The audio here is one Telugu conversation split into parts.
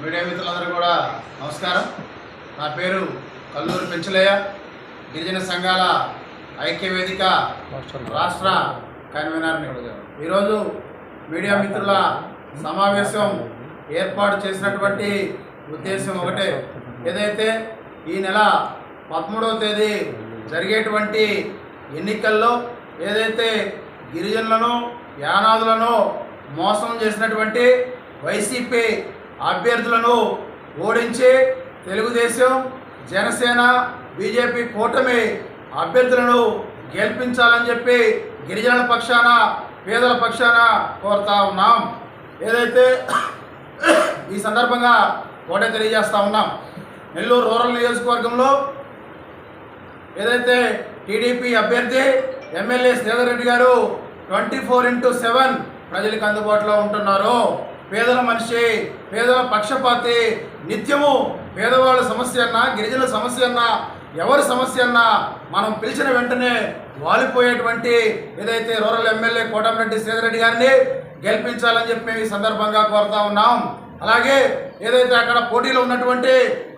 మీడియా మిత్రులందరూ కూడా నమస్కారం. నా పేరు కల్లూరు పెంచలయ్య. గిరిజన సంఘాల ఐక్యవేదిక రాష్ట్ర కన్వీనర్ని ఈరోజు మీడియా మిత్రుల సమావేశం ఏర్పాటు చేసినటువంటి ఉద్దేశం ఒకటే. ఏదైతే ఈ నెల పదమూడవ తేదీ జరిగేటువంటి ఎన్నికల్లో ఏదైతే గిరిజనులను యానాదులను మోసం చేసినటువంటి వైసీపీ అభ్యర్థులను ఓడించి తెలుగుదేశం జనసేన బీజేపీ కూటమి అభ్యర్థులను గెలిపించాలని చెప్పి గిరిజనుల పక్షాన పేదల పక్షాన కోరుతా ఉన్నాం. ఏదైతే ఈ సందర్భంగా కూడా తెలియజేస్తా ఉన్నాం. నెల్లూరు రూరల్ నియోజకవర్గంలో ఏదైతే టీడీపీ అభ్యర్థి ఎమ్మెల్యే శ్రీధర్ రెడ్డి గారు ట్వంటీ ఫోర్ ఇంటూ సెవెన్ ప్రజలకు అందుబాటులో ఉంటున్నారు పేదల మనిషి పేదల పక్షపాతి నిత్యము పేదవాళ్ళ సమస్య అన్నా గిరిజనుల సమస్య అన్నా ఎవరి సమస్య అన్నా మనం పిలిచిన వెంటనే వాలిపోయేటువంటి ఏదైతే రూరల్ ఎమ్మెల్యే కోటమిరెడ్డి శ్రీధర్ రెడ్డి గారిని గెలిపించాలని చెప్పి మేము ఈ సందర్భంగా కోరుతా ఉన్నాం. అలాగే ఏదైతే అక్కడ పోటీలో ఉన్నటువంటి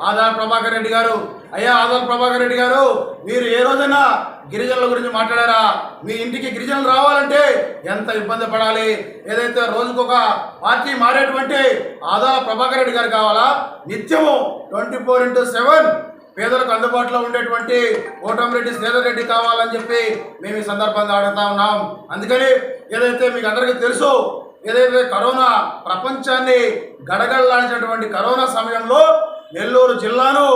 ఆదార్ ప్రభాకర్ రెడ్డి గారు అయ్యా ఆదార్ ప్రభాకర్ రెడ్డి గారు మీరు ఏ రోజైనా గిరిజనుల గురించి మాట్లాడారా? మీ ఇంటికి గిరిజనులు రావాలంటే ఎంత ఇబ్బంది పడాలి? ఏదైతే రోజుకొక పార్టీ మారేటువంటి ఆదా ప్రభాకర్ రెడ్డి గారు కావాలా? నిత్యము ట్వంటీ ఫోర్ ఇంటూ సెవెన్ పేదలకు అందుబాటులో ఉండేటువంటి కోటమిరెడ్డి శ్రీధర్ రెడ్డి కావాలని చెప్పి మేము ఈ సందర్భంగా అడుగుతా ఉన్నాం. అందుకని ఏదైతే మీకు అందరికీ తెలుసు ఏదైతే కరోనా ప్రపంచాన్ని గడగడలాడినటువంటి కరోనా సమయంలో నెల్లూరు జిల్లాను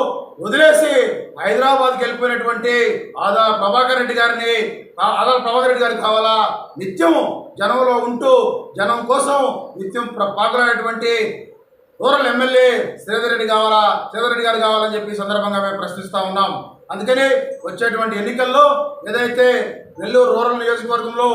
వదిలేసి హైదరాబాద్కి వెళ్ళిపోయినటువంటి ఆదా ప్రభాకర్ రెడ్డి గారిని ఆ- ఆదా ప్రభాకర్ రెడ్డి గారికి కావాలా? నిత్యం జనంలో ఉంటూ జనం కోసం నిత్యం ప్ర- రూరల్ ఎమ్మెల్యే శ్రీధర్ రెడ్డి కావాలా? శ్రీధర్ రెడ్డి గారు కావాలని చెప్పి సందర్భంగా మేము ప్రశ్నిస్తూ ఉన్నాం. అందుకని వచ్చేటువంటి ఎన్నికల్లో ఏదైతే నెల్లూరు రూరల్ నియోజకవర్గంలో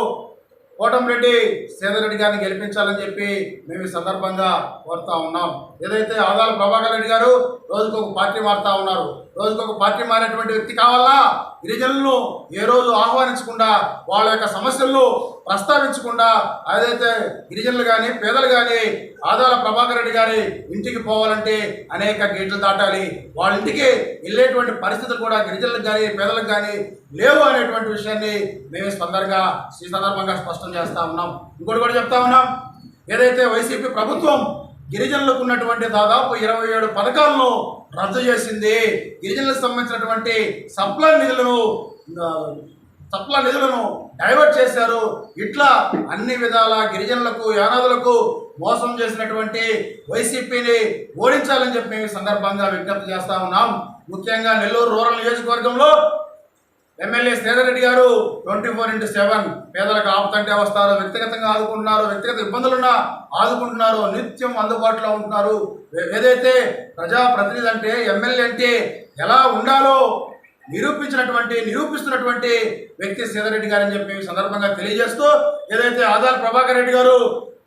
కోటంరెడ్డి సేదరెడ్డి గారిని గెలిపించాలని చెప్పి మేము ఈ సందర్భంగా కోరుతా ఉన్నాం. ఏదైతే ఆదాల ప్రభాకర్ రెడ్డి గారు రోజుకొక పార్టీ మారుతా ఉన్నారు రోజుకొక పార్టీ మారేటువంటి వ్యక్తి కావాలా? గిరిజనులను ఏ రోజు ఆహ్వానించకుండా వాళ్ళ యొక్క సమస్యలను ప్రస్తావించకుండా ఏదైతే గిరిజనులు కానీ పేదలు కానీ ఆదాల ప్రభాకర్ రెడ్డి గారి ఇంటికి పోవాలంటే అనేక గేట్లు దాటాలి. వాళ్ళ ఇంటికి వెళ్ళేటువంటి పరిస్థితులు కూడా గిరిజనులకు కానీ పేదలకు కానీ లేవు అనేటువంటి విషయాన్ని మేము స్పందనగా ఈ సందర్భంగా స్పష్టం చేస్తా ఉన్నాం. ఇంకోటి కూడా చెప్తా ఉన్నాం. ఏదైతే వైసీపీ ప్రభుత్వం గిరిజనులకు ఉన్నటువంటి దాదాపు ఇరవై ఏడు పథకాలను రద్దు చేసింది గిరిజనులకు సంబంధించినటువంటి సప్లై నిధులను సప్లై నిధులను డైవర్ట్ చేశారు. ఇట్లా అన్ని విధాల గిరిజనులకు యానాదులకు మోసం చేసినటువంటి వైసీపీని ఓడించాలని చెప్పి సందర్భంగా విజ్ఞప్తి చేస్తా ఉన్నాం. ముఖ్యంగా నెల్లూరు రూరల్ నియోజకవర్గంలో ఎమ్మెల్యే శ్రీధర్ రెడ్డి గారు ట్వంటీ ఫోర్ ఇంటూ సెవెన్ పేదలకు ఆపుతంటే వస్తారు వ్యక్తిగతంగా ఆదుకుంటున్నారు వ్యక్తిగత ఇబ్బందులున్నా ఆదుకుంటున్నారు నిత్యం అందుబాటులో ఉంటున్నారు. ఏదైతే ప్రజాప్రతినిధి అంటే ఎమ్మెల్యే అంటే ఎలా ఉండాలో నిరూపించినటువంటి నిరూపిస్తున్నటువంటి వ్యక్తి శ్రీధర్ రెడ్డి గారని చెప్పి సందర్భంగా తెలియజేస్తూ ఏదైతే ఆధార్ ప్రభాకర్ రెడ్డి గారు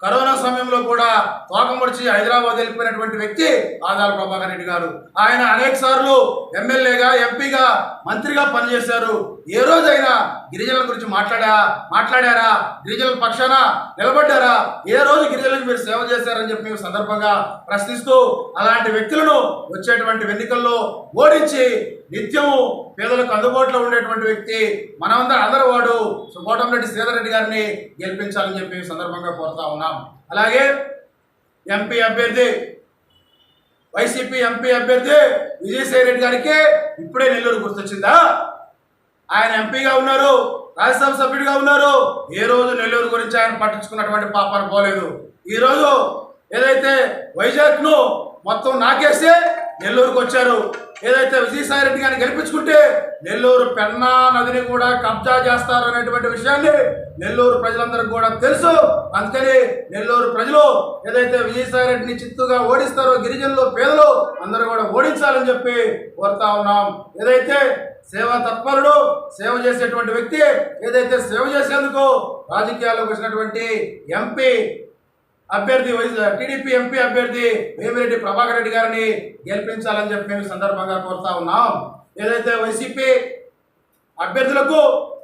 కరోనా సమయంలో కూడా తోకముడిచి హైదరాబాద్ వెళ్ళిపోయినటువంటి వ్యక్తి ఆదాల ప్రభాకర్ రెడ్డి గారు. ఆయన అనేక సార్లు ఎమ్మెల్యేగా ఎంపీగా మంత్రిగా పనిచేశారు. ఏ రోజైనా గిరిజనుల గురించి మాట్లాడా మాట్లాడారా? గిరిజనుల పక్షాన నిలబడ్డారా? ఏ రోజు గిరిజనులకు మీరు సేవ చేశారని చెప్పి మేము సందర్భంగా ప్రశ్నిస్తూ అలాంటి వ్యక్తులను వచ్చేటువంటి ఎన్నికల్లో ఓడించి నిత్యము పేదలకు అందుబాటులో ఉండేటువంటి వ్యక్తి మనమందరం అందరూ వాడు కోటంరెడ్డి శ్రీధర్ రెడ్డి గారిని గెలిపించాలని చెప్పి సందర్భంగా కోరుతా ఉన్నాం. అలాగే ఎంపీ అభ్యర్థి వైసీపీ ఎంపీ అభ్యర్థి విజయసాయి రెడ్డి గారికి ఇప్పుడే నెల్లూరు గుర్తొచ్చిందా? ఆయన ఎంపీగా ఉన్నారు. రాజ్యసభ సభ్యుడిగా ఉన్నారు. ఏ రోజు నెల్లూరు గురించి ఆయన పట్టించుకున్నటువంటి పాపాలు పోలేదు. ఈ రోజు ఏదైతే వైజాగ్ను మొత్తం నాకేస్తే నెల్లూరుకు వచ్చారు ఏదైతే విజయసాయి రెడ్డి గారిని గెలిపించుకుంటే నెల్లూరు పెన్నా నదిని కూడా కబ్జా చేస్తారు అనేటువంటి విషయాన్ని నెల్లూరు ప్రజలందరికీ కూడా తెలుసు. అందుకని నెల్లూరు ప్రజలు ఏదైతే విజయసాయి రెడ్డిని చిత్తుగా ఓడిస్తారో గిరిజనులు పేదలు అందరూ కూడా ఓడించాలని చెప్పి కోరుతా ఉన్నాం. ఏదైతే సేవా తత్పరుడు సేవ చేసేటువంటి వ్యక్తి ఏదైతే సేవ చేసేందుకు రాజకీయాల్లోకి వచ్చినటువంటి ఎంపీ అభ్యర్థి టీడీపీ ఎంపీ అభ్యర్థి వేమిరెడ్డి ప్రభాకర్ రెడ్డి గారిని గెలిపించాలని చెప్పి మేము సందర్భంగా కోరుతా ఉన్నాం. ఏదైతే వైసీపీ అభ్యర్థులకు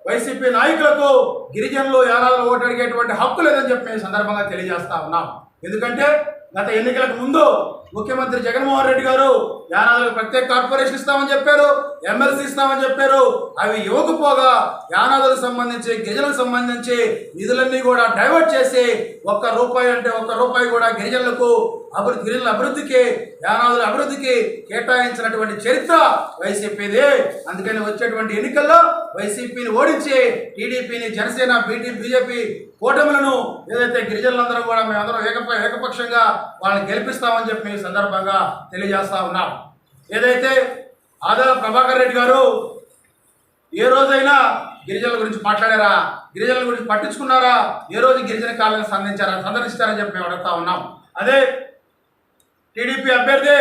వైసీపీ నాయకులకు గిరిజనులు యానాలు ఓటు అడిగేటువంటి హక్కు లేదని చెప్పి మేము సందర్భంగా తెలియజేస్తా ఉన్నాం. ఎందుకంటే గత ఎన్నికలకు ముందు ముఖ్యమంత్రి జగన్మోహన్ రెడ్డి గారు యానాదులకు ప్రత్యేక కార్పొరేషన్ ఇస్తామని చెప్పారు ఎమ్మెల్సీ ఇస్తామని చెప్పారు. అవి ఇవ్వకపోగా యానాదులకు సంబంధించి గిరిజనులకు సంబంధించి నిధులన్నీ కూడా డైవర్ట్ చేసి ఒక్క రూపాయి అంటే ఒక్క రూపాయి కూడా గిరిజనులకు అభివృద్ధి గిరిజనుల అభివృద్ధికి యానాదుల అభివృద్ధికి కేటాయించినటువంటి చరిత్ర వైసీపీది. అందుకని వచ్చేటువంటి ఎన్నికల్లో వైసీపీని ఓడించి టీడీపీని జనసేన బీటీ బీజేపీ కూటములను ఏదైతే గిరిజనులందరూ కూడా మేమందరం ఏకప ఏకపక్షంగా వాళ్ళని గెలిపిస్తామని చెప్పి ఈ సందర్భంగా తెలియజేస్తా ఉన్నాం. ఏదైతే ఆదాల ప్రభాకర్ రెడ్డి గారు ఏ రోజైనా గిరిజనుల గురించి మాట్లాడారా? గిరిజనుల గురించి పట్టించుకున్నారా? ఏ రోజు గిరిజన కాలనీ సంధించారా? సందర్శిస్తారని చెప్పి మేము అడుగుతా ఉన్నాం. అదే టీడీపీ అభ్యర్థి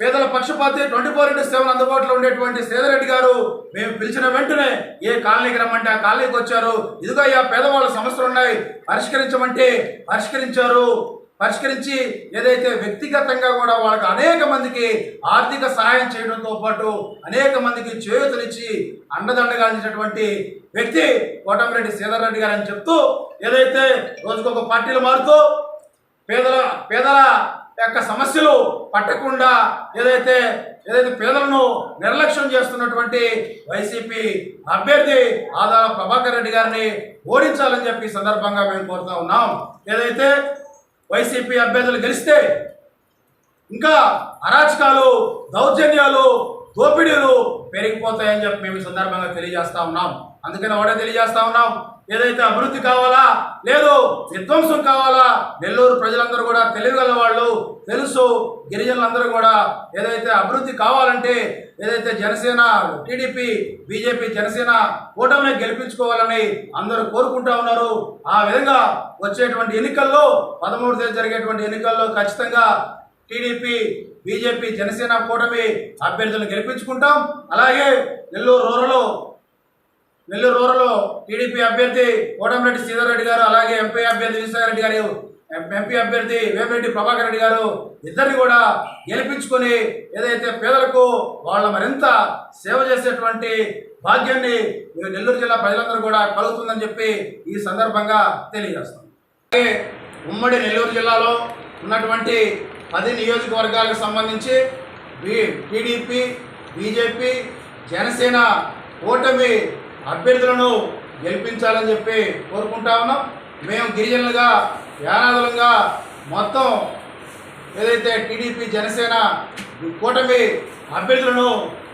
పేదల పక్షపాతి ట్వంటీ ఫోర్ ఇంటూ సెవెన్ అందుబాటులో ఉండేటువంటి శ్రీధరెడ్డి గారు మేము పిలిచిన వెంటనే ఏ కాలనీకి రమ్మంటే ఆ కాలనీకి వచ్చారు. ఇదిగో అయ్యా పేదవాళ్ళ సమస్యలు ఉన్నాయి. పరిష్కరించమంటే పరిష్కరించారు. పరిష్కరించి ఏదైతే వ్యక్తిగతంగా కూడా వాళ్ళకి అనేక మందికి ఆర్థిక సహాయం చేయడంతో పాటు అనేక మందికి చేయూతనిచ్చి అండదండగా అందించినటువంటి వ్యక్తి కోటమిరెడ్డి శ్రీధర్ రెడ్డి గారు అని చెప్తూ ఏదైతే రోజుకొక పార్టీలు మారుతూ పేదల పేదల యొక్క సమస్యలు పట్టకుండా ఏదైతే ఏదైతే పేదలను నిర్లక్ష్యం చేస్తున్నటువంటి వైసీపీ అభ్యర్థి ఆదాల ప్రభాకర్ రెడ్డి గారిని ఓడించాలని చెప్పి సందర్భంగా మేము కోరుతా ఉన్నాం. ఏదైతే వైసీపీ అభ్యర్థులు గెలిస్తే ఇంకా అరాచకాలు దౌర్జన్యాలు దోపిడీలు పెరిగిపోతాయని చెప్పి మేము సందర్భంగా తెలియజేస్తా ఉన్నాం. అందుకని ఒకటే తెలియజేస్తా ఉన్నాం. ఏదైతే అభివృద్ధి కావాలా లేదు విధ్వంసం కావాలా నెల్లూరు ప్రజలందరూ కూడా తెలియగల వాళ్ళు తెలుసు గిరిజనులందరూ కూడా ఏదైతే అభివృద్ధి కావాలంటే ఏదైతే జనసేన టీడీపీ బీజేపీ జనసేన కూటమిని గెలిపించుకోవాలని అందరూ కోరుకుంటా ఉన్నారు. ఆ విధంగా వచ్చేటువంటి ఎన్నికల్లో పదమూడు తేదీ జరిగేటువంటి ఎన్నికల్లో ఖచ్చితంగా టీడీపీ బీజేపీ జనసేన కూటమి అభ్యర్థులను గెలిపించుకుంటాం. అలాగే నెల్లూరు రూరలో నెల్లూరు రూరలో టీడీపీ అభ్యర్థి కోటమిరెడ్డి సీతారెడ్డి గారు అలాగే ఎంపీ అభ్యర్థి విశ్వనాథ్ రెడ్డి గారు ఎంపీ అభ్యర్థి వేమిరెడ్డి ప్రభాకర్ రెడ్డి గారు ఇద్దరిని కూడా గెలిపించుకొని ఏదైతే పేదలకు వాళ్ళ మరింత సేవ చేసేటువంటి భాగ్యాన్ని నెల్లూరు జిల్లా ప్రజలందరూ కూడా కలుగుతుందని చెప్పి ఈ సందర్భంగా తెలియజేస్తాం. అలాగే ఉమ్మడి నెల్లూరు జిల్లాలో ఉన్నటువంటి పది నియోజకవర్గాలకు సంబంధించి బీ టీడీపీ బీజేపీ జనసేన ఓటమి అభ్యర్థులను గెలిపించాలని చెప్పి కోరుకుంటా ఉన్నాం. మేము గిరిజనులుగా యానాదులంగా మొత్తం ఏదైతే టీడీపీ జనసేన కూటమి అభ్యర్థులను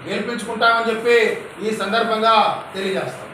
గెలిపించుకుంటామని చెప్పి ఈ సందర్భంగా తెలియజేస్తాం.